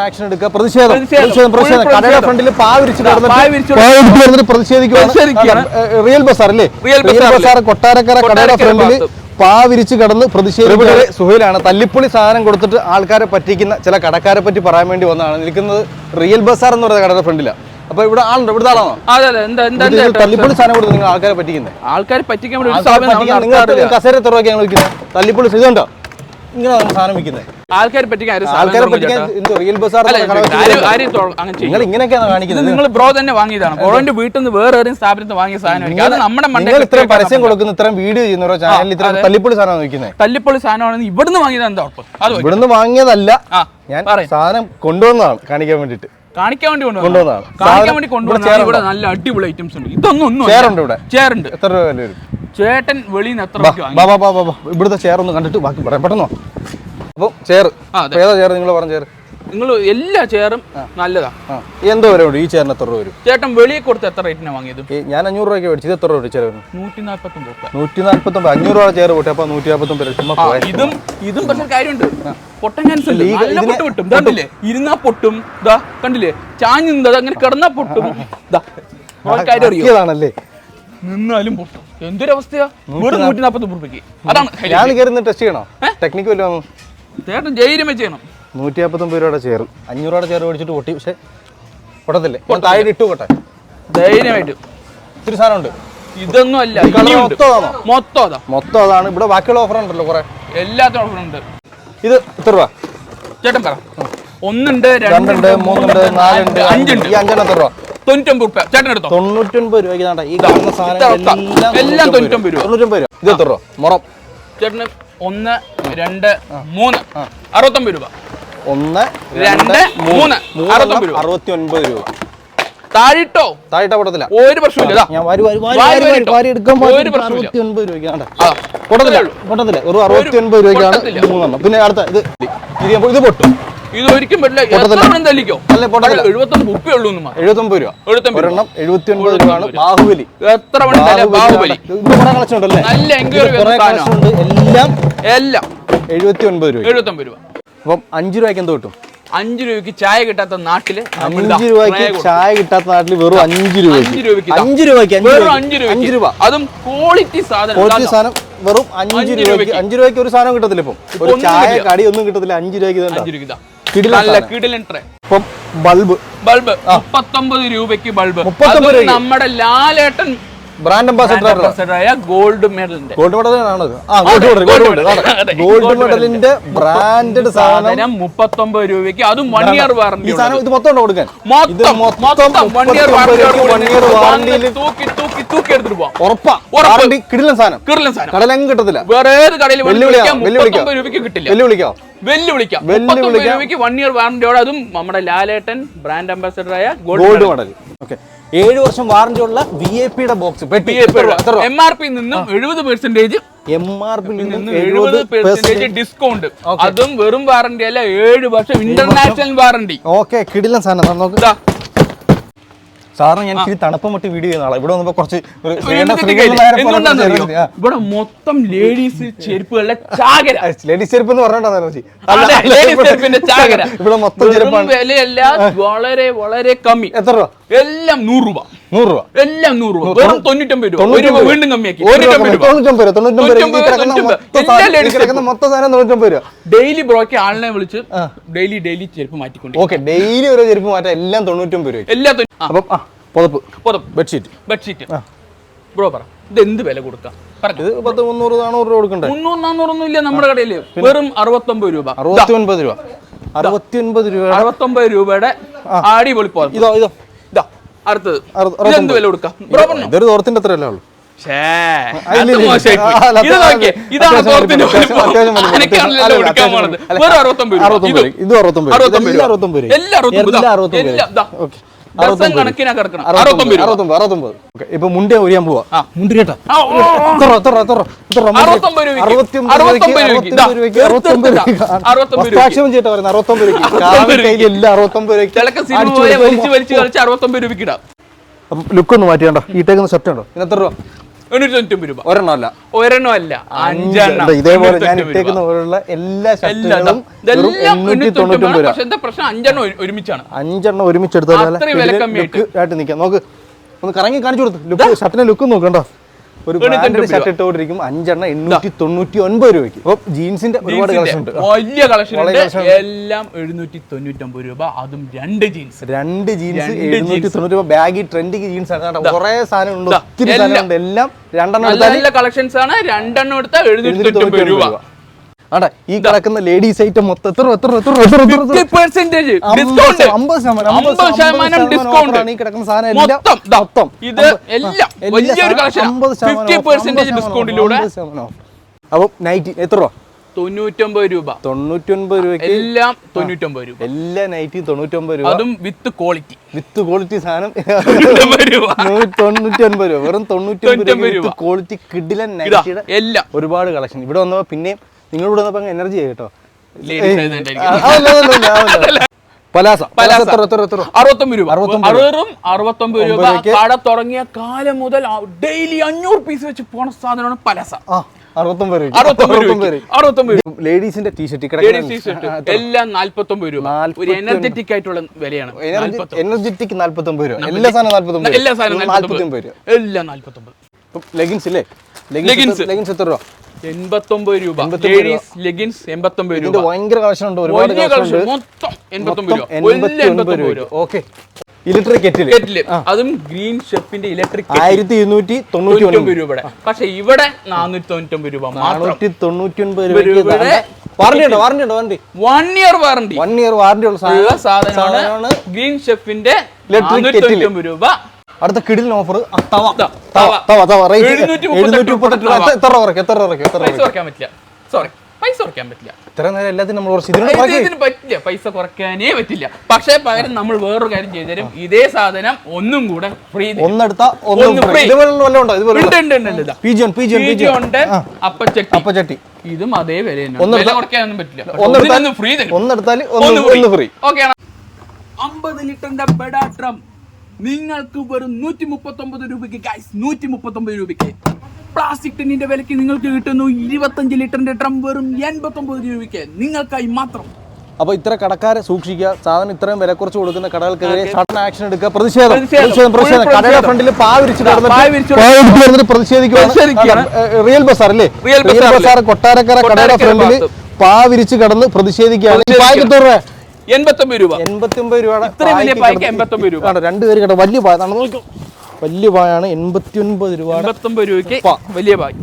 Action എടുക്കുക. പ്രതിഷേധം. പ്രതിഷേധം. പ്രതിഷേധം കടയുടെ ഫ്രണ്ടിൽ പാ വിരിച്ച് ദാ, കിടന്നിട്ട്. ആ, റിയൽ ബസാർ അല്ലേ? റിയൽ ബസാർ കൊട്ടാരക്കര കടയുടെ ഫ്രണ്ടിൽ പാവിരിച്ച് കടന്ന് പ്രതിഷേധിക്കുന്നത് സുഹൈലാണ്. തല്ലിപ്പൊളി സാധനം കൊടുത്തിട്ട് ആൾക്കാരെ പറ്റിക്കുന്ന ചില കടക്കാരെ പറ്റി പറയാൻ വേണ്ടി വന്നതാണ്. നിൽക്കുന്നത് റിയൽ ബസാർ എന്ന് പറയുന്ന കടയുടെ ഫ്രണ്ടിലാണ് അപ്പൊ ഇവിടെ ആളുണ്ടോ ഇവിടെ ആളാണോ? തല്ലിപ്പൊളി സാധനം കൊടുത്ത് നിങ്ങൾ ആൾക്കാരെ പറ്റിക്കുന്നത് ആൾക്കാരെ പറ്റിക്കാൻ കസേര വിൽക്കുന്നത് തല്ലിപ്പൊളി ഇതുണ്ടോ ഇങ്ങനെ സാധനം വിൽക്കുന്നത്. ആൾക്കാരെ പറ്റിക്കാൻ ആൾക്കാരെ പറ്റിക്കാൻ. Real bazaar. നിങ്ങൾ ഇങ്ങനെയൊക്കെയാണ് കാണിക്കുന്നത്. നിങ്ങൾ ബ്രോ തന്നെ വാങ്ങിയതാണ്. ബ്രോന്റെ വീട്ടിൽ നിന്ന് വേറെ ഏതെങ്കിലും സ്ഥാപനത്തിൽ വാങ്ങിയ സാധനം അത് നമ്മുടെ നിങ്ങൾ ഇത്രയും പരസ്യം കൊടുക്കുന്ന ഇത്രയും വീഡിയോ ചെയ്യുന്ന ഓരോ ചാനലിൽ ഇത്രയും തല്ലിപ്പൊളി സാധനം തല്ലിപ്പൊളി സാധനമാണെന്ന് ഇവിടുന്ന് വാങ്ങിയതാണ് എന്താ അത്. ഇവിടുന്ന് വാങ്ങിയതല്ല. ഞാൻ സാധനം കൊണ്ടുവന്നതാണ് കാണിക്കാൻ വേണ്ടിട്ട് കാണിക്കാൻ വേണ്ടി കൊണ്ടുവന്നതാണ്. കാണിക്കാൻ വേണ്ടി കൊണ്ടുവന്നതാണ്. ഇവിടെ നല്ല അടിപൊളി ഐറ്റംസ് ഉണ്ട്. ഇതൊന്നും ഉണ്ട് ഇവിടെ? ചേറുണ്ട് എത്ര രൂപ വില വരും? ചേട്ടൻ വെളിയിൽ നിന്ന് എത്ര ബാ, ബാ, ബാ. ഇവിടുത്തെ ചെയർ ഒന്ന് കണ്ടിട്ട് ബാക്കി പറയാം. പെട്ടെന്നോ അപ്പൊ ചെയർ ഏതാ ചെയർ നിങ്ങൾ പറഞ്ഞ ചെയർ നിങ്ങൾ എല്ലാ ചെയറും നല്ലതാ. എന്തോ വരെ ഈ ചെയറിന് എത്ര രൂപ വരും? ചേട്ടൻ വെളിയിൽ കൊടുത്ത് എത്ര റേറ്റിനാണ് വാങ്ങിയത്? ഞാൻ അഞ്ഞൂറ് രൂപയ്ക്ക് മേടിച്ചത് എത്ര രൂപ ചെയർ നൂറ്റി നാൽപ്പത്തൊമ്പത് നൂറ്റി അഞ്ഞൂറ് രൂപ ചെയർ പോട്ടെ. അപ്പൊ നൂറ്റി നാൽപ്പത്തൊമ്പത് ഇതും ഇതും പക്ഷെ കാര്യമുണ്ട്. പൊട്ടൻ ചാൻസ് ഉണ്ട്. നല്ല പൊട്ട് കിട്ടും കണ്ടില്ലേ? ഇരുന്നാ പൊട്ടും. ഇതാ കണ്ടില്ലേ? ചാഞ്ഞ് നിന്നത്. അങ്ങനെ കിടന്നാ പൊട്ടും. ഇതാ. ഒരു കാര്യം അറിയോ? ആക്കിയതാണല്ലേ നിന്നാലും പൊട്ടും. എന്തൊരവസ്ഥയാ? വെറും നൂറ്റി നാപ്പത്തി രൂപയ്ക്ക് അതാണ് ഞാൻ കയറി ടെസ്റ്റ് ചെയ്യണോ? ടെക്നിക്ക് വല്ലതും ചേട്ടൻ ജയിലും ചെയ്യണം. നൂറ്റി നാൽപ്പത്തൊമ്പത് രൂപയുടെ ചെയർ അഞ്ഞൂറ് രൂപയുടെ ചെയർ മേടിച്ചിട്ട് പൊട്ടി. പക്ഷെ പൊട്ടത്തില്ലേ? താഴെ ഇട്ടു കൊട്ടെ ധൈര്യമായിട്ട്. ഇത്തിരി സാധനമുണ്ട്. ഇതൊന്നും അല്ല. മൊത്തം അതാ. മൊത്തം അതാണ്. ഇവിടെ ബാക്കിയുള്ള ഓഫർ ഉണ്ടല്ലോ കുറെ. എല്ലാത്തിനും ഓഫർ ഉണ്ട്. ഇത് എത്ര രൂപ? ചേട്ടൻ പറ. ഒന്നുണ്ട് രണ്ടുണ്ട് മൂന്നുണ്ട് നാലുണ്ട് അഞ്ചുണ്ട്. ഈ അഞ്ചെണ്ണം എത്ര രൂപ? തൊണ്ണൂറ്റൊമ്പത് രൂപ ചേട്ടൻ എടുത്തോ? രൂപയ്ക്ക് ഈ കാണുന്ന സാധനം എല്ലാം തൊണ്ണൂറ്റൊമ്പത് രൂപ. തൊണ്ണൂറ്റൊമ്പത് രൂപ. ഇത് എത്ര രൂപ മുറം. ചേട്ടന് ഒന്ന് രണ്ട് മൂന്ന്. അറുപത്തൊമ്പത് രൂപ. ഒന്ന് രണ്ട് മൂന്ന്. അറുപത്തൊമ്പത് രൂപ. അറുപത്തി ഒൻപത് രൂപ. താഴിട്ടോ താഴെ പൊട്ടത്തില്ല. ഒരു പ്രശ്നമില്ല. ഞാൻ വാരി ഒരു. അറുപത്തി ഒൻപത് ഒരു അറുപത്തി രൂപയ്ക്കാണ്. മൂന്നെണ്ണം. പിന്നെ അടുത്ത ഇത് ഇത് പൊട്ടും. ഇത് ഒരിക്കലും പറ്റില്ല. എത്ര. എഴുപത്തൊമ്പത് ഉപ്പേ ഉള്ളൂ. എഴുപത്തൊമ്പത് രൂപ. എഴുപത്തൊമ്പത് രൂപ. ഒരെണ്ണം എഴുപത്തി ഒൻപത് രൂപയാണ് ബാഹുബലി. എത്ര മണി ബാഹുബലി കളക്ഷൻ ഉണ്ടല്ലേ? നല്ല എല്ലാം എല്ലാം. എഴുപത്തി ഒൻപത് രൂപ എഴുപത്തൊമ്പത് രൂപ. അപ്പം അഞ്ച് രൂപയ്ക്ക് എന്തോ കിട്ടും? അഞ്ച് രൂപയ്ക്ക് ചായ കിട്ടാത്ത നാട്ടിൽ അഞ്ച് രൂപയ്ക്ക് ചായ കിട്ടാത്ത നാട്ടിൽ വെറും അഞ്ച് രൂപയ്ക്ക്. അഞ്ച് രൂപയ്ക്ക് അഞ്ച് രൂപ. അതും ക്വാളിറ്റി സാധനം ക്വാളിറ്റി സാധനം വെറും അഞ്ച് രൂപയ്ക്ക്. അഞ്ച് രൂപയ്ക്ക് ഒരു സാധനം കിട്ടത്തില്ല ഇപ്പം. ഒരു ചായ കടി ഒന്നും കിട്ടത്തില്ല. അഞ്ച് രൂപയ്ക്ക് അഞ്ച് രൂപയ്ക്ക് നല്ല കിടിലൻ ട്രേ ഇപ്പം ബൾബ്. ബൾബ്. മുപ്പത്തൊമ്പത് രൂപയ്ക്ക് ബൾബ്. നമ്മുടെ ലാലേട്ടൻ ബ്രാൻഡ് അംബാസിഡർ ആയ ഗോൾഡ് മെഡലിന്റെ ഗോൾഡ് മെഡൽ ഗോൾഡ് മെഡലിന്റെ ബ്രാൻഡഡ് സാധനം മുപ്പത്തൊമ്പത് രൂപയ്ക്ക്. അതും വൺ ഇയർ വാറന്റി ഇത് മൊത്തം കൊടുക്കാൻ? കടലെങ്ങും കിട്ടത്തില്ല. വേറെ ഏത് കടയിൽ രൂപയ്ക്ക് കിട്ടില്ല. വെല്ലുവിളിക്കോ? വെല്ലുവിളിക്കാം. വൺ ഇയർ വാറന്റിയോടെ അതും നമ്മുടെ ലാലേട്ടൻ ബ്രാൻഡ് അംബാസഡർ ആയ ഗോൾഡ് ഗോൾഡ് മെഡൽ ഓക്കെ ഏഴ് വർഷം വാറന്റി ഉള്ള വി ഐ പിയുടെ ബോക്സ് എം ആർ പി നിന്നും എഴുപത് പെർസെന്റേജ് എം ആർ പി നിന്ന് എഴുപത് പെർസെന്റേജ് ഡിസ്കൗണ്ട് അതും വെറും വാറന്റി അല്ല ഏഴ് വർഷം ഇന്റർനാഷണൽ വാറന്റി ഓക്കെ കിടിലൻ സാധനം. നോക്കുക സാറിന് ഞാൻ ഇച്ചിരി തണുപ്പ് മട്ടി വീഡിയോ ചെയ്യുന്ന ആളാണ് ഇവിടെ വന്നപ്പോ കുറച്ച്. ഇവിടെ മൊത്തം ലേഡീസ് ചെരുപ്പുകളുടെ ചാകര. ലേഡീസ് ചെരുപ്പ് എന്ന് പറഞ്ഞിട്ടുണ്ടായിരുന്നു ഇവിടെ മൊത്തം ചെരുപ്പാണ്. വിലയല്ല വളരെ വളരെ കമ്മി. എത്ര രൂപ? എല്ലാം നൂറ് രൂപ. നൂറ് രൂപ. എല്ലാം നൂറ് രൂപ. വെറും തൊണ്ണൂറ്റൊമ്പത് രൂപ. ഒരു രൂപ വീണ്ടും കമ്മിയാക്കി. ഡെയിലി ബ്രോക്ക് ആളിനെ വിളിച്ച് ഡെയിലി ഡെയിലി ചെരുപ്പ് മാറ്റിക്കൊണ്ട് ഓക്കെ ഡെയിലി ഓരോ ചെരുപ്പ് മാറ്റാം എല്ലാം തൊണ്ണൂറ്റൊമ്പത് രൂപ എല്ലാ തൊണ്ണൂ- ആ, അപ്പം പുതപ്പ്. പുതപ്പ്. ബെഡ്ഷീറ്റ്. ബെഡ്ഷീറ്റ്. ബ്രോ പറ ഇത് എന്ത് വില കൊടുക്കാം? പത്ത് മുന്നൂറ് രൂപ കൊടുക്കണ്ടേ? മുന്നൂറ് നാന്നൂറൊന്നും ഇല്ല നമ്മുടെ കടയിൽ. വെറും അറുപത്തൊമ്പത് രൂപ. അറുപത്തി ഒൻപത് രൂപ. അറുപത്തി ഒൻപത് രൂപ അറുപത്തൊമ്പത് രൂപയുടെ അടിപൊളി ഇതോ ഇതോ. ഇതാ അടുത്തത്. അറു- ഇത് എന്ത് വില കൊടുക്കാം? ഇതൊരു തോർത്തിന്റെ അത്ര ഉള്ളൂ. ഇത് അറുപത്തൊമ്പത്. അറുപത്തൊമ്പത് രൂപ. അറുപത്തൊമ്പത് കണക്കിനാ കിടക്കണം അറുപത്തൊമ്പത് അറുപത്തൊമ്പത് അറുപത്തൊമ്പത് ഇപ്പൊ മുണ്ടേ ഒഴിയാൻ പോവാ. മുണ്ടി കേട്ടോ. ലുക്ക് ഒന്ന് മാറ്റിയാണ്ടോ. ഈ ടേക്കുന്ന ഷർട്ട് ഉണ്ടോ? ഇന്ന് എത്ര രൂപ. എണ്ണൂറ്റി രൂപ. അഞ്ചെണ്ണം. ഇതേപോലെ ഞാൻ ഇട്ടേക്കുന്ന പോലുള്ള എല്ലാ. ഷർട്ടുകളും പക്ഷെ എന്താ പ്രശ്നം? അഞ്ചെണ്ണം ഒരു- ഒരുമിച്ചാണ്. അഞ്ചെണ്ണം ഒരുമിച്ച് എടുത്താൽ അത്രയും വിലക്കമ്മിയായിട്ട്. ആയിട്ട് നിൽക്കാം. നോക്ക്. ഒന്ന് കറങ്ങി കാണിച്ചു കൊടുത്തു. ലുക്ക് ഷർട്ടിന്റെ ലുക്ക് നോക്കണ്ടോ ഒരു തൊണ്ണൂറ് ഷർട്ട് ഇട്ടുകൊണ്ടിരിക്കും. അഞ്ചെണ്ണ എണ്ണൂറ്റി തൊണ്ണൂറ്റി ഒൻപത് രൂപയ്ക്ക്. അപ്പോൾ ജീൻസിന്റെ ഒരുപാട് കളക്ഷൻ ഉണ്ട് വലിയ കളക്ഷൻ എല്ലാം എഴുന്നൂറ്റി തൊണ്ണൂറ്റൊമ്പത് രൂപ. അതും രണ്ട് ജീൻസ്. രണ്ട് ജീൻസ് എഴുന്നൂറ്റി തൊണ്ണൂറ് രൂപ. ബാഗി ട്രെൻഡിങ് ജീൻസ് ആണ് കുറെ സാധനം ഉണ്ട്. ഒത്തിരി എല്ലാം. സാധനം ഉണ്ട്. എല്ലാം രണ്ടെണ്ണം കളക്ഷൻസ് ആണ്. രണ്ടെണ്ണം എടുത്താൽ എഴുന്നൂറ്റി രൂപ. രൂപ. ആടാ ഈ കിടക്കുന്ന ലേഡീസ് ഐറ്റം മൊത്തം എത്ര എത്ര എത്ര എത്ര ഡിസ്കൗണ്ട് ഈ കിടക്കുന്ന സാധനം മൊത്തം ഇത് എല്ലാം. വലിയൊരു കളക്ഷൻ. ഡിസ്കൗണ്ടിലൂടെ അപ്പം നൈറ്റി എത്ര രൂപ? തൊണ്ണൂറ്റൊമ്പത് രൂപ. തൊണ്ണൂറ്റൊമ്പത് രൂപ എല്ലാം തൊണ്ണൂറ്റൊമ്പത് രൂപ. എല്ലാ നൈറ്റിയും തൊണ്ണൂറ്റൊമ്പത് രൂപ. അതും വിത്ത് ക്വാളിറ്റി വിത്ത് ക്വാളിറ്റി സാധനം. തൊണ്ണൂറ്റൊമ്പത് രൂപ. വെറും തൊണ്ണൂറ്റൊമ്പത് രൂപ. ക്വാളിറ്റി കിഡിലൻ നൈറ്റിയുടെ എല്ലാം. ഒരുപാട് കളക്ഷൻ. ഇവിടെ വന്നപ്പോൾ പിന്നെയും നിങ്ങളിവിടെ വന്നപ്പോൾ എനർജി കേട്ടോ. പലാസ പലാസ അറുപത്തൊമ്പത് രൂപ. അറുപത്തൊമ്പത് രൂപ. അറുപതും അറുപത്തൊമ്പത് രൂപ. കട തുടങ്ങിയ കാലം മുതൽ ഡെയിലി അഞ്ഞൂറ് പീസ് വെച്ച് പോണ സാധനമാണ് പലസ. ലേഡീസിന്റെ ടീഷർട്ട് എല്ലാം നാൽപ്പത്തൊമ്പത് രൂപ. ഒരു എനർജറ്റിക് ആയിട്ടുള്ള വിലയാണ്. എനർജറ്റിക് നാല്പത്തൊമ്പത് രൂപ. എല്ലാ സാധനം നാല്പത്തൊമ്പത് എല്ലാ സാധനം നാല്പത്തൊമ്പത്. രൂപ. എല്ലാം നാൽപ്പത്തൊമ്പത് ലെഗിൻസ് ഇല്ലേ? ലെഗിൻസ് ലെഗിൻസ് എത്ര രൂപ? എൺപത്തൊമ്പത് രൂപ. രൂപ. ലേഡീസ് ലെഗിൻസ് എൺപത്തൊമ്പത് രൂപ. ഇതിന്റെ ഭയങ്കര കളക്ഷൻ ഉണ്ട് ഒരുപാട് കളക്ഷൻ മൊത്തം എൺപത്തൊമ്പത് രൂപ. രൂപ. രൂപ. ഓക്കെ. ഇലക്ട്രിക് കെറ്റിൽ കേട്ടില്ലേ അതും ഗ്രീൻ ഷെഫിന്റെ ഇലക്ട്രിക് ആയിരത്തി ഇരുന്നൂറ്റി തൊണ്ണൂറ്റി ഒൻപത് രൂപയുടെ. പക്ഷെ ഇവിടെ നാനൂറ്റി രൂപ തൊണ്ണൂറ്റി ഒൻപത് രൂപയുടെ വാറണ്ടി ഉണ്ടോ വാറണ്ടി ഉണ്ടോ warranty one year warranty one year warranty ഉള്ള ഉള്ള സാധനം സാധനമാണ് ഗ്രീൻ ഷെഫിന്റെ kettle. തൊണ്ണൂറ്റൊമ്പത് രൂപ. അടുത്ത കിടിലിന് ഓഫർ തവ. തവ തവ. തവ. തവ റേറ്റ് എഴുന്നൂറ്റി എഴുന്നൂറ്റി മുപ്പത്തെട്ട് എത്ര കുറയ്ക്കും എത്ര കുറയ്ക്കും കുറയ്ക്കാൻ പറ്റില്ല. സോറി പൈസ കുറയ്ക്കാൻ പറ്റില്ല. ഇത്ര നേരം എല്ലാത്തിനും നമ്മൾ കുറച്ച് പറ്റില്ല. പൈസ കുറയ്ക്കാനേ പറ്റില്ല. പക്ഷേ പകരം നമ്മൾ വേറൊരു കാര്യം ചെയ്തു തരും ഇതേ സാധനം ഒന്നും കൂടെ ഫ്രീ ഒന്നെടുത്ത ഇതാ. അപ്പച്ചട്ടി അപ്പച്ചട്ടി അതേ വില തന്നെ. കുറയ്ക്കാനൊന്നും പറ്റില്ല. ഒന്നെടുത്താൽ ഫ്രീ ഒന്നെടുത്താൽ ഒന്ന് ഒന്ന് ഫ്രീ ഓക്കെ അമ്പത് ലിറ്ററിന്റെ ബെഡാട്രം നിങ്ങൾക്ക് വെറും നൂറ്റി മുപ്പത്തി ഒമ്പത് രൂപയ്ക്ക് ഗൈസ് നൂറ്റി മുപ്പത്തി ഒമ്പത് രൂപയ്ക്ക്. പ്ലാസ്റ്റിക് ടിന്നിന്റെ വിലയ്ക്ക് നിങ്ങൾക്ക് കിട്ടുന്നു ഇരുപത്തഞ്ച് ലിറ്ററിന്റെ ഡ്രം വെറും എൺപത്തി ഒമ്പത് രൂപയ്ക്ക്. നിങ്ങൾക്കായി മാത്രം. അപ്പൊ ഇത്ര കടക്കാരെ സൂക്ഷിക്കുക. സാധനം ഇത്രയും വില കുറച്ച് കൊടുക്കുന്ന കടകൾക്കെതിരെ സഡൻ ആക്ഷൻ എടുക്കുക. പ്രതിഷേധം. പ്രതിഷേധം. പ്രതിഷേധം. കടയുടെ ഫ്രണ്ടിൽ പാ വിരിച്ച് ദാ, കിടന്നിട്ട് പായ വിരിച്ച് പായ വിരിച്ച് കിടന്നിട്ട് പ്രതിഷേധിക്കുകയാണ്. പ്രതിഷേധിക്കുകയാണ്. റിയൽ ബസാർ അല്ലേ? റിയൽ ബസാർ കൊട്ടാരക്കര കടയുടെ ഫ്രണ്ടിൽ പാവിരിച്ച് കടന്ന് പ്രതിഷേധിക്കുകയാണ്. ഈ എത്ര രൂപ. എൺപത്തി ഒമ്പത് രൂപ ഇത്രയും വലിയ പായ്ക്ക് പായ്ക്ക് കിടന്ന് 89 രൂപ. കാണാം, രണ്ട് പേര് കേട്ടോ വലിയ പായ നോക്കൂ. വലിയ പായാണ് എൺപത്തി ഒൻപത് രൂപ എൺപത്തി രൂപയ്ക്ക്. വലിയ ബാഗ്